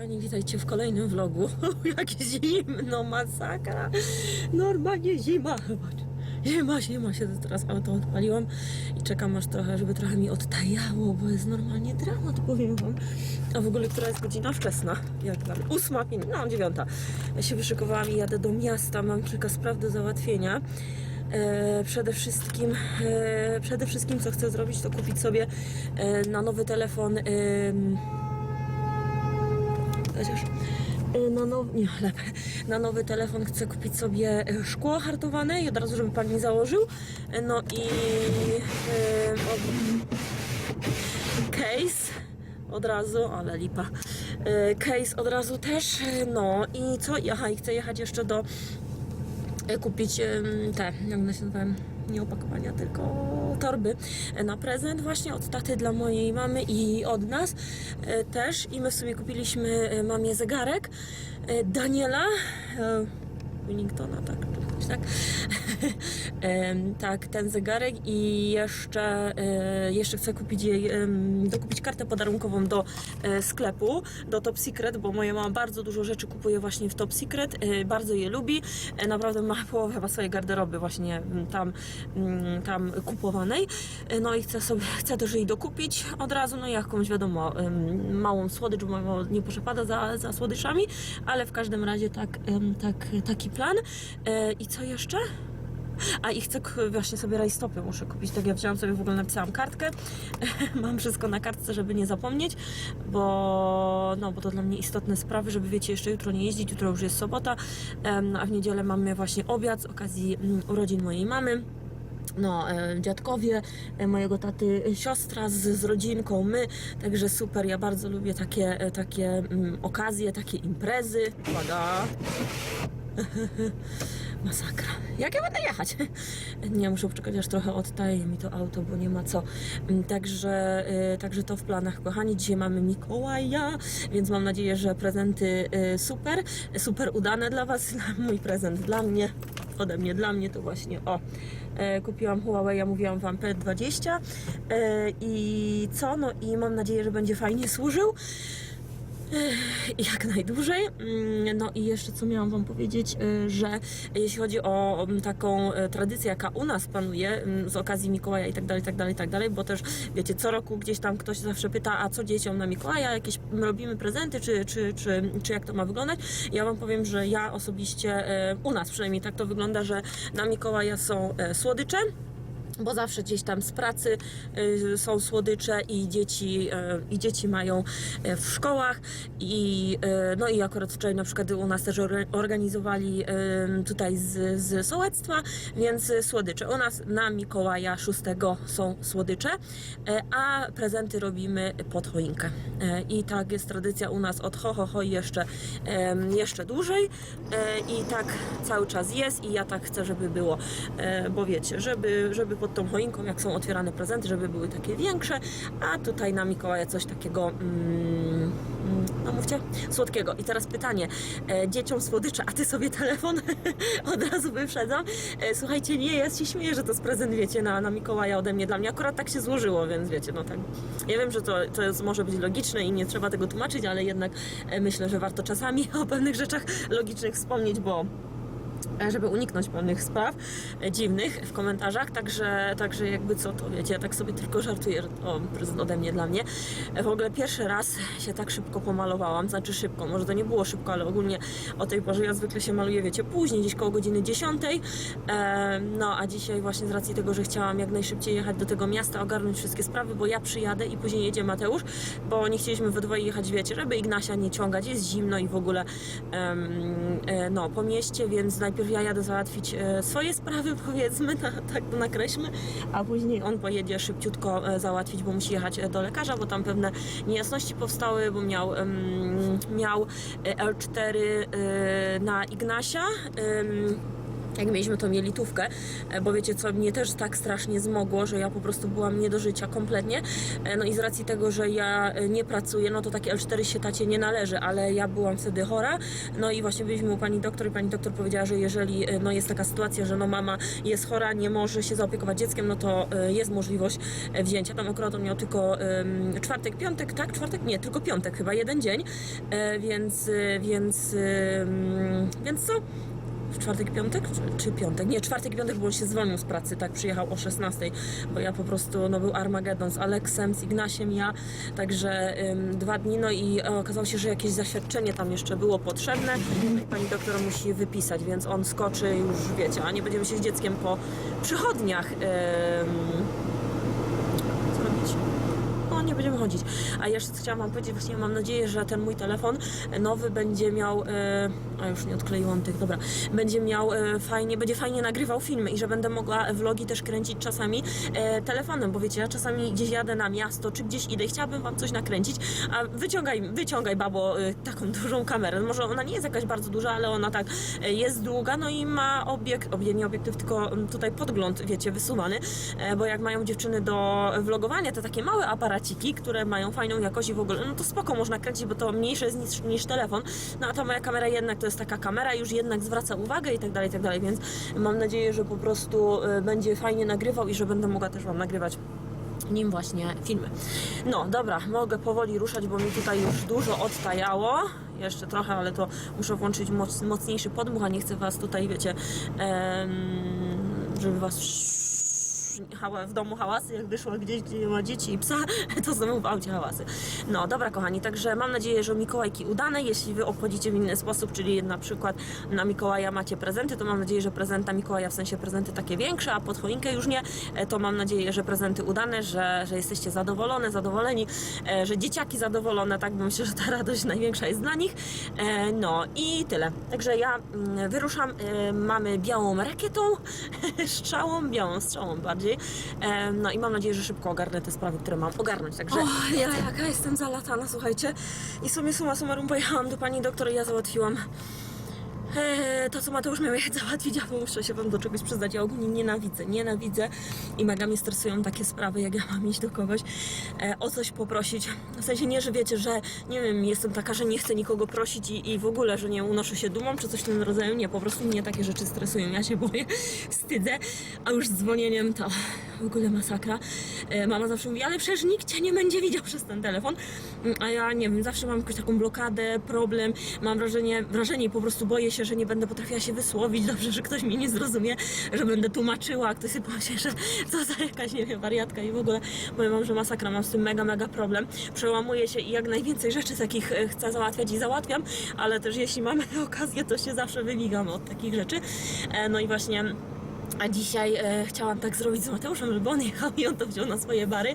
Kochani, witajcie w kolejnym vlogu. Jak zimno, masakra. Normalnie zima. Zima, zima się teraz auto odpaliłam i czekam aż trochę, żeby trochę mi odtajało, bo jest normalnie dramat, powiem wam. A w ogóle, która jest godzina wczesna? Jak tam? Ósma, no dziewiąta. Ja się wyszykowałam i jadę do miasta, mam kilka spraw do załatwienia. E, przede wszystkim, e, przede wszystkim co chcę zrobić, to kupić sobie e, na nowy telefon em, chociaż y, na nowy, nie, lepiej, na nowy telefon chcę kupić sobie y, szkło hartowane i od razu, żeby pan mi założył. Y, No i case od razu, ale lipa. Case od razu też, no i co? Aha, i chcę jechać jeszcze do kupić te, jak one się nazywają, nie opakowania, tylko torby na prezent właśnie od taty dla mojej mamy i od nas y, też. I my sobie kupiliśmy y, mamie zegarek y, Daniela Wellingtona, tak, tak. Tak, ten zegarek i jeszcze, e, jeszcze chcę kupić jej, dokupić kartę podarunkową do e, sklepu, do Top Secret, bo moja mama bardzo dużo rzeczy kupuje właśnie w Top Secret, e, bardzo je lubi, naprawdę ma połowę chyba swojej garderoby właśnie mm, tam, mm, tam kupowanej, no i chcę sobie, chcę też jej dokupić od razu, no i jakąś wiadomo, małą słodycz, bo nie przepada za, za ale w każdym razie tak, tak, taki plan. I co jeszcze? A i chcę właśnie sobie rajstopy muszę kupić. Tak ja wzięłam sobie w ogóle napisałam kartkę. Mam wszystko na kartce, żeby nie zapomnieć, bo no bo to dla mnie istotne sprawy, żeby wiecie, jeszcze jutro nie jeździć, jutro już jest sobota, em, a w niedzielę mamy właśnie obiad z okazji mm, urodzin mojej mamy. No, e, dziadkowie, e, mojego taty e, siostra z, z rodzinką, my, także super, ja bardzo lubię takie, takie mm, okazje, takie imprezy. Uwaga! Masakra. Jak ja będę jechać? Nie, muszę poczekać, aż trochę odtaje mi to auto, bo nie ma co. Także, y, także to w planach, kochani. Dzisiaj mamy Mikołaja, więc mam nadzieję, że prezenty y, super, super udane dla Was. Mój prezent dla mnie, ode mnie dla mnie to właśnie, o, e, kupiłam Huawei, mówiłam Wam P20 e, i co? No i mam nadzieję, że będzie fajnie służył jak najdłużej. Mm, No i jeszcze co miałam Wam powiedzieć, y, że jeśli chodzi o mm, taką e, tradycję, jaka u nas panuje mm, z okazji Mikołaja i tak dalej, tak dalej, tak dalej, bo też wiecie, co roku gdzieś tam ktoś zawsze pyta, a co dzieciom na Mikołaja, jakieś robimy prezenty, czy, czy, czy, czy jak to ma wyglądać. Ja Wam powiem, że ja osobiście, e, u nas przynajmniej tak to wygląda, że na Mikołaja są e, słodycze, bo zawsze gdzieś tam z pracy y, są słodycze i dzieci, y, i dzieci mają y, w szkołach i no i akurat wczoraj na przykład u nas też or- organizowali tutaj z, z sołectwa, więc słodycze. U nas na Mikołaja 6 są słodycze, a prezenty robimy pod choinkę. I tak jest tradycja u nas od ho, ho, ho jeszcze, jeszcze dłużej i tak cały czas jest i ja tak chcę, żeby było, bo wiecie, żeby, żeby pod tą choinką, jak są otwierane prezenty, żeby były takie większe, a tutaj na Mikołaja coś takiego, mm, mm, no mówcie, słodkiego. I teraz pytanie, e, dzieciom słodycze, a ty sobie telefon od razu wyprzedzam. E, słuchajcie, nie, ja się śmieję, że to jest prezent, wiecie, na, na Mikołaja ode mnie, dla mnie akurat tak się złożyło, więc wiecie, no tak, ja wiem, że to, to jest, może być logiczne i nie trzeba tego tłumaczyć, ale jednak e, myślę, że warto czasami o pewnych rzeczach logicznych wspomnieć, bo żeby uniknąć pewnych spraw e, dziwnych w komentarzach, także, także jakby co to wiecie, ja tak sobie tylko żartuję, że to prezent ode mnie dla mnie. E, W ogóle pierwszy raz się tak szybko pomalowałam, znaczy szybko, może to nie było szybko, ale ogólnie o tej porze ja zwykle się maluję, wiecie, później, gdzieś koło godziny 10. E, no a dzisiaj właśnie z racji tego, że chciałam jak najszybciej jechać do tego miasta, ogarnąć wszystkie sprawy, bo ja przyjadę i później jedzie Mateusz, bo nie chcieliśmy we dwoje jechać, wiecie, żeby Ignasia nie ciągać, jest zimno i w ogóle e, no, po mieście, więc najpierw ja jadę załatwić e, swoje sprawy, powiedzmy, na, tak to nakreślmy, a później on pojedzie szybciutko e, załatwić, bo musi jechać e, do lekarza, bo tam pewne niejasności powstały, bo miał, miał e, L4 e, na Ignasia. Jak mieliśmy tą jelitówkę, e, bo wiecie co, mnie też tak strasznie zmogło, że ja po prostu byłam nie do życia kompletnie. E, No i z racji tego, że ja e, nie pracuję, no to takie L4 się tacie nie należy, ale ja byłam wtedy chora. No i właśnie byliśmy u pani doktor i pani doktor powiedziała, że jeżeli no jest taka sytuacja, że no mama jest chora, nie może się zaopiekować dzieckiem, no to jest możliwość wzięcia. Tam akurat on miał tylko czwartek, piątek, tak? Czwartek? Nie, tylko piątek chyba, jeden dzień. Więc, więc, więc co? W czwartek, piątek czy, czy piątek? Nie, czwartek, piątek, bo on się zwolnił z pracy, tak, przyjechał o 16, bo ja po prostu, no był Armagedon z Aleksem, z Ignasiem, ja, także ym, dwa dni, no i e, okazało się, że jakieś zaświadczenie tam jeszcze było potrzebne pani doktor musi wypisać, więc on skoczy już, wiecie, a nie będziemy się z dzieckiem po przychodniach ym? No, nie będziemy chodzić. A jeszcze chciałam Wam powiedzieć, właśnie mam nadzieję, że ten mój telefon nowy będzie miał, e, a już nie odkleiłam tych, dobra, będzie miał e, fajnie, będzie fajnie nagrywał filmy i że będę mogła vlogi też kręcić czasami e, telefonem, bo wiecie, ja czasami gdzieś jadę na miasto, czy gdzieś idę i chciałabym Wam coś nakręcić, a wyciągaj, wyciągaj babo taką dużą kamerę. Może ona nie jest jakaś bardzo duża, ale ona tak jest długa, no i ma obiekt, obie, nie obiektyw, tylko mm, tutaj podgląd, wiecie, wysuwany, bo jak mają dziewczyny do vlogowania, to takie małe które mają fajną jakość i w ogóle, no to spoko można kręcić, bo to mniejsze jest niż, niż telefon, no a ta moja kamera jednak to jest taka kamera, już jednak zwraca uwagę i tak dalej, i tak dalej, więc mam nadzieję, że po prostu e, będzie fajnie nagrywał i że będę mogła też Wam nagrywać nim właśnie filmy. No dobra, mogę powoli ruszać, bo mi tutaj już dużo odtajało. Jeszcze trochę, ale to muszę włączyć moc, mocniejszy podmuch, a nie chcę was tutaj, wiecie, em, żeby was w domu hałasy, jak wyszło gdzieś, gdzie ma dzieci i psa, to znowu w aucie hałasy. No dobra kochani, także mam nadzieję, że Mikołajki udane, jeśli wy obchodzicie w inny sposób, czyli na przykład na Mikołaja macie prezenty, to mam nadzieję, że prezenta Mikołaja, w sensie prezenty takie większe, a pod choinkę już nie, e, to mam nadzieję, że prezenty udane, że, że jesteście zadowolone, zadowoleni, e, że dzieciaki zadowolone, tak, bo myślę, że ta radość największa jest dla nich. E, No i tyle. Także ja mm, wyruszam, mamy białą rakietą, strzałą, białą strzałą bardziej. E, No i mam nadzieję, że szybko ogarnę te sprawy, które mam ogarnąć. Także o, ja jaka jestem zalatana, słuchajcie. I sobie suma summarum pojechałam do pani doktor i ja załatwiłam Eee, to, co Mateusz miał jechać załatwić, a muszę się wam do czegoś przyznać. Ja ogólnie nienawidzę, nienawidzę i mega mnie stresują takie sprawy, jak ja mam iść do kogoś e, o coś poprosić. W sensie nie, że wiecie, że nie wiem, jestem taka, że nie chcę nikogo prosić i, i w ogóle, że nie unoszę się dumą, czy coś w tym rodzaju. Nie, po prostu mnie takie rzeczy stresują. Ja się boję, wstydzę, a już z dzwonieniem to w ogóle masakra. E, mama zawsze mówi, ale przecież nikt cię nie będzie widział przez ten telefon. Mm, A ja nie wiem, zawsze mam jakąś taką blokadę, problem, mam wrażenie, wrażenie i po prostu boję się, że nie będę potrafiła się wysłowić dobrze, że ktoś mnie nie zrozumie, że będę tłumaczyła, a ktoś sobie pomyśli, że co za jakaś, nie wiem, wariatka i w ogóle powiem wam, że masakra, mam z tym mega, mega problem. Przełamuję się i jak najwięcej rzeczy takich e, chcę załatwiać i załatwiam, ale też jeśli mamy okazję, to się zawsze wymigam od takich rzeczy. E, No i właśnie a dzisiaj e, chciałam tak zrobić z Mateuszem, żeby on jechał i on to wziął na swoje bary.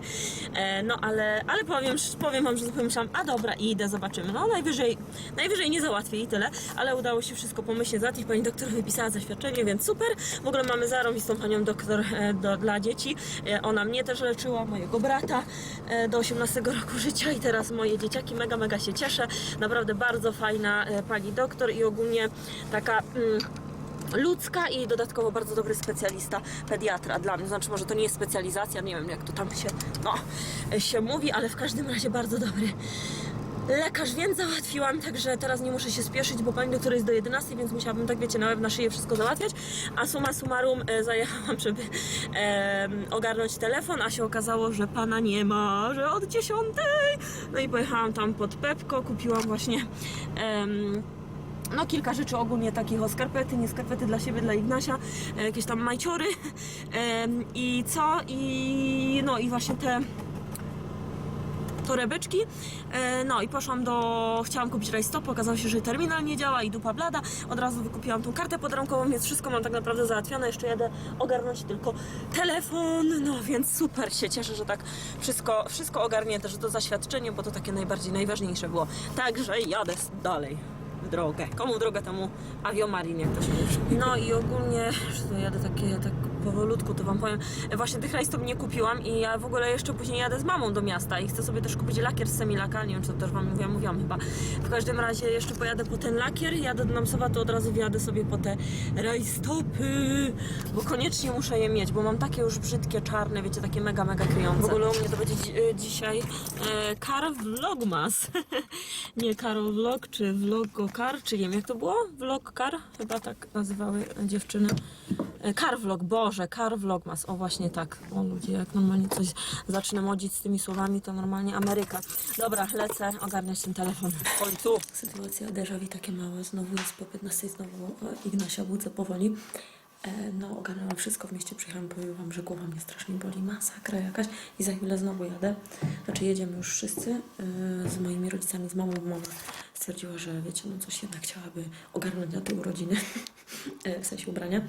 E, no ale, ale powiem, powiem wam, że pomyślałam, a dobra, idę, zobaczymy. No najwyżej, najwyżej nie załatwię i tyle, ale udało się wszystko pomyślnie załatwić. Pani doktor wypisała zaświadczenie, więc super. W ogóle mamy zarąbistą panią doktor e, do, dla dzieci. E, ona mnie też leczyła, mojego brata e, do 18 roku życia i teraz moje dzieciaki. Mega, mega się cieszę. Naprawdę bardzo fajna e, pani doktor i ogólnie taka... Mm, ludzka i dodatkowo bardzo dobry specjalista pediatra dla mnie. Znaczy, może to nie jest specjalizacja, nie wiem jak to tam się, no, się mówi, ale w każdym razie bardzo dobry lekarz, więc załatwiłam, także teraz nie muszę się spieszyć, bo pani doktor jest do 11, więc musiałabym, tak wiecie, na łeb na szyję wszystko załatwiać, a summa summarum e, zajechałam, żeby e, ogarnąć telefon, a się okazało, że pana nie ma, że od 10. No i pojechałam tam pod Pepko, kupiłam właśnie em, no kilka rzeczy ogólnie takich o skarpety, nie skarpety dla siebie, dla Ignasia, e, jakieś tam majciory i co i no i właśnie te torebeczki. E, No i poszłam do. Chciałam kupić rajstop, okazało się, że terminal nie działa i dupa blada. Od razu wykupiłam tą kartę podrękową, więc wszystko mam tak naprawdę załatwione. Jeszcze jadę ogarnąć tylko telefon. No więc super się cieszę, że tak wszystko, wszystko ogarnięte, że to zaświadczenie, bo to takie najbardziej najważniejsze było. Także jadę dalej drogę. Komu w drogę, temu aviomarin, jak to się mówi. No i ogólnie, że jadę takie, tak powolutku, to wam powiem. E, Właśnie tych rajstop nie kupiłam i ja w ogóle jeszcze później jadę z mamą do miasta i chcę sobie też kupić lakier z semilaka, nie wiem czy to też wam mówiłam, mówiłam chyba. W każdym razie jeszcze pojadę po ten lakier, jadę do Namsowa, to od razu wjadę sobie po te rajstopy, bo koniecznie muszę je mieć, bo mam takie już brzydkie, czarne, wiecie, takie mega, mega kryjące. W ogóle u mnie to będzie dzi- e, dzisiaj e, Car Vlogmas. nie Karol Vlog, czy Vlogokar, czy nie wiem jak to było? Vlogkar? Chyba tak nazywały dziewczyny. E, Car Vlog, Boże, Car Vlogmas. O właśnie tak. O ludzie, jak normalnie coś zacznę modzić z tymi słowami, to normalnie Ameryka. Dobra, lecę ogarniać ten telefon. W końcu. Sytuacja déjà vu takie małe. Znowu jest po 15, znowu e, Ignasia budzę powoli. E, No, ogarnęłam wszystko w mieście, przyjechałam, powiem wam, że głowa mnie strasznie boli, masakra jakaś i za chwilę znowu jadę. Znaczy jedziemy już wszyscy e, z moimi rodzicami, z mamą, bo mama stwierdziła, że wiecie, no coś jednak chciałaby ogarnąć na te urodziny, e, w sensie ubrania.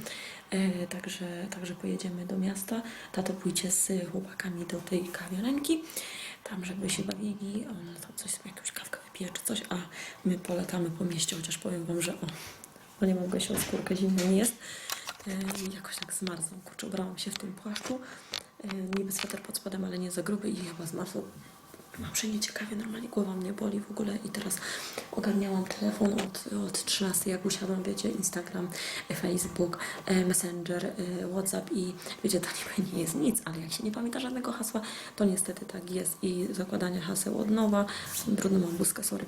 Także, także pojedziemy do miasta. Tato pójdzie z chłopakami do tej kawiarenki, tam żeby się bawili, on tam coś sobie jakąś kawkę wypije czy coś, a my polatamy po mieście, chociaż powiem wam, że o, bo nie mogę się o skórkę, zimno mi jest. Jakoś tak zmarzłam, kurczę, ubrałam się w tym płaszczu. Niby sweter pod spodem, ale nie za gruby i chyba zmarzłam. Mam wszędzie ciekawie, normalnie głowa mnie boli w ogóle i teraz ogarniałam telefon od, od 13, jak usiadłam, wiecie, Instagram, e, Facebook, e, Messenger, e, WhatsApp i wiecie, to niby nie jest nic, ale jak się nie pamięta żadnego hasła, to niestety tak jest i zakładanie haseł od nowa, brudną mam bluzkę, sorry,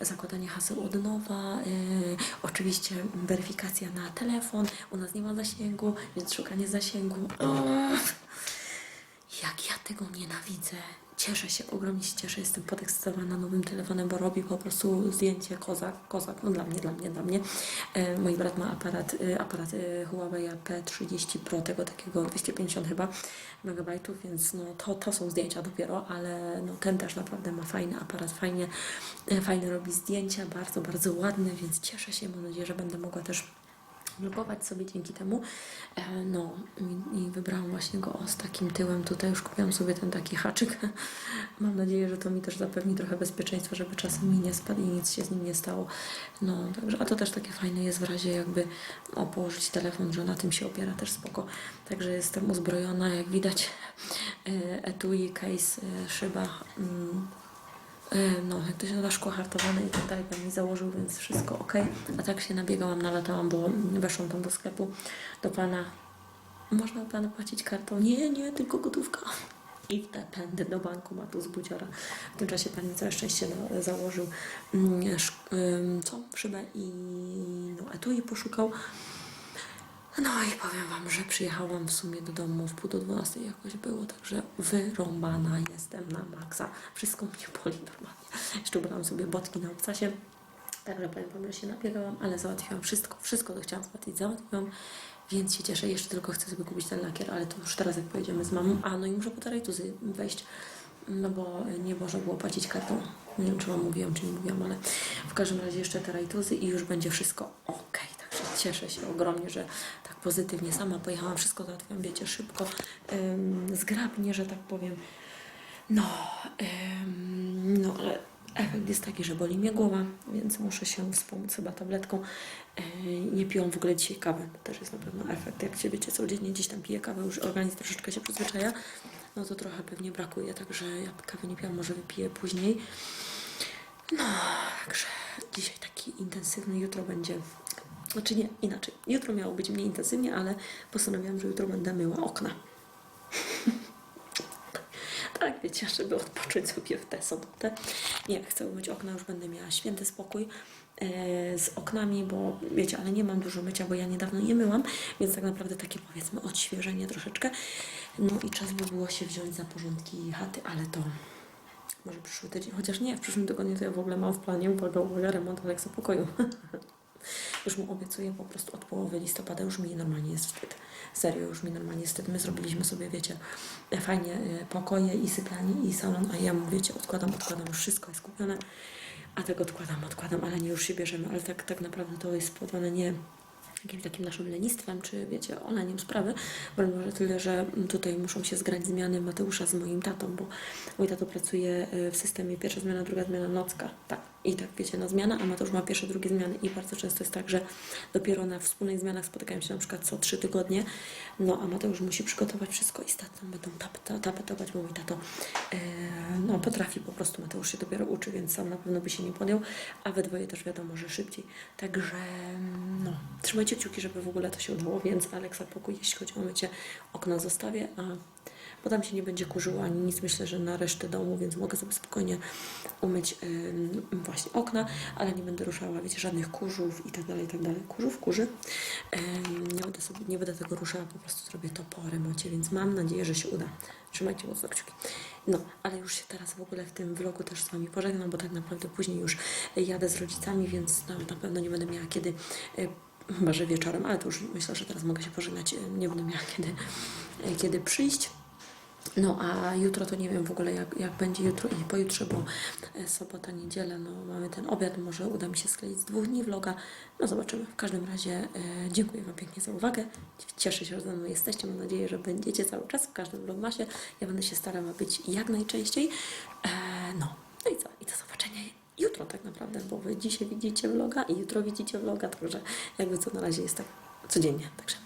zakładanie haseł od nowa, oczywiście weryfikacja na telefon, u nas nie ma zasięgu, więc szukanie zasięgu. Tego nienawidzę. Cieszę się, ogromnie się cieszę, jestem podekscytowana nowym telefonem, bo robi po prostu zdjęcie kozak, kozak, no dla mnie, dla mnie, dla mnie. E, mój brat ma aparat, e, aparat e, Huawei P30 Pro, tego takiego 250 chyba megabajtów, więc no to, to są zdjęcia dopiero, ale no ten też naprawdę ma fajny aparat, fajnie, e, fajnie robi zdjęcia, bardzo, bardzo ładny, więc cieszę się, mam nadzieję, że będę mogła też blokować sobie dzięki temu. E, no i, wybrałam właśnie go o, z takim tyłem tutaj. Już kupiłam sobie ten taki haczyk. Mam nadzieję, że to mi też zapewni trochę bezpieczeństwa, żeby czasem mi nie spadł i nic się z nim nie stało. No, także, a to też takie fajne jest w razie jakby o, położyć telefon, że na tym się opiera też spoko. Także jestem uzbrojona, jak widać. E, etui, case, e, szyba. No, jak to się nazywa, szkło hartowane i tak dalej, pan mi założył, więc wszystko ok. A tak się nabiegałam, nalatałam, bo weszłam tam do sklepu do pana. Można u pana płacić kartą? Nie, nie, tylko gotówka. I pędy do bankomatu z budziora. W tym czasie pan mi całe szczęście założył mm, co? Szybę i no, etui poszukał. No i powiem Wam, że przyjechałam w sumie do domu w pół do 12 jakoś było, także wyrąbana jestem na maksa. Wszystko mnie boli normalnie. Jeszcze ubrałam sobie botki na obcasie. Także powiem Wam, że się nabiegałam, ale załatwiłam wszystko. Wszystko, co chciałam załatwić, załatwiłam. Więc się cieszę. Jeszcze tylko chcę sobie kupić ten lakier, ale to już teraz jak pojedziemy z mamą. A, no i muszę po te rajtuzy wejść. No bo nie można było płacić kartą. Nie wiem, czy Wam mówiłam, czy nie mówiłam, ale w każdym razie jeszcze te rajtuzy i już będzie wszystko ok. Także cieszę się ogromnie, że pozytywnie sama pojechałam. Wszystko załatwiłam, wiecie, szybko, ym, zgrabnie, że tak powiem. No, ym, no ale efekt jest taki, że boli mnie głowa, więc muszę się wspomóc chyba tabletką. Yy, nie piłam w ogóle dzisiaj kawy, to też jest na pewno efekt. Jak się wiecie, codziennie gdzieś tam piję kawę, już organizm troszeczkę się przyzwyczaja, no to trochę pewnie brakuje, także ja kawy nie piłam, może wypiję później. No, także dzisiaj taki intensywny, jutro będzie. Znaczy nie, inaczej. Jutro miało być mniej intensywnie, ale postanowiłam, że jutro będę myła okna. tak, wiecie, żeby odpocząć sobie w tę sobotę. Nie, chcę umyć okna, już będę miała święty spokój e, z oknami, bo wiecie, ale nie mam dużo mycia, bo ja niedawno nie myłam, więc tak naprawdę takie powiedzmy odświeżenie troszeczkę. No i czas by było się wziąć za porządki chaty, ale to może przyszły tydzień, chociaż nie, w przyszłym tygodniu to ja w ogóle mam w planie, uwaga, uwaga, remont Aleksa pokoju. już mu obiecuję po prostu od połowy listopada, już mi normalnie jest wstyd. Serio, już mi normalnie jest wstyd. My zrobiliśmy sobie, wiecie, fajnie e, pokoje i sypialnie i salon, a ja mu, wiecie, odkładam, odkładam, już wszystko jest kupione, a tego odkładam, odkładam, ale nie już się bierzemy, ale tak, tak naprawdę to jest spowodowane nie jakimś takim naszym lenistwem, czy wiecie, olaniem sprawy, broń może tyle, że tutaj muszą się zgrać zmiany Mateusza z moim tatą, bo mój tato pracuje y, w systemie pierwsza zmiana, druga zmiana, nocka, tak, i tak wiecie, na zmiana, a Mateusz ma pierwsze, drugie zmiany. I bardzo często jest tak, że dopiero na wspólnych zmianach spotykają się na przykład co trzy tygodnie, no a Mateusz musi przygotować wszystko i z tatą będą tap, tapetować, bo mój tato e, no, potrafi po prostu, Mateusz się dopiero uczy, więc sam na pewno by się nie podjął, a we dwoje też wiadomo, że szybciej. Także no, trzymajcie kciuki, żeby w ogóle to się udało, więc Aleksa pokój, jeśli chodzi o mycie, okna zostawię, a bo tam się nie będzie kurzyło ani nic, myślę, że na resztę domu, więc mogę sobie spokojnie umyć ym, właśnie okna, ale nie będę ruszała, wiecie, żadnych kurzów i tak dalej, i tak dalej. Kurzów, kurzy. Ym, nie, będę sobie, nie będę tego ruszała, po prostu zrobię to po remoncie, więc mam nadzieję, że się uda. Trzymajcie mocno kciuki. No, ale już się teraz w ogóle w tym vlogu też z Wami pożegnam, bo tak naprawdę później już jadę z rodzicami, więc no, na pewno nie będę miała kiedy y, Chyba, że wieczorem, ale to już myślę, że teraz mogę się pożegnać. y, Nie będę miała kiedy, y, kiedy przyjść. No a jutro to nie wiem w ogóle jak, jak będzie jutro i pojutrze, bo e, sobota, niedziela, no mamy ten obiad, może uda mi się skleić z dwóch dni vloga. No zobaczymy. W każdym razie e, dziękuję Wam pięknie za uwagę. Cieszę się, że ze mną jesteście. Mam nadzieję, że będziecie cały czas w każdym vlogmasie. Ja będę się starała być jak najczęściej. E, no, no i co? I do zobaczenia jutro tak naprawdę, bo Wy dzisiaj widzicie vloga i jutro widzicie vloga, także jakby co na razie jest tak codziennie. Także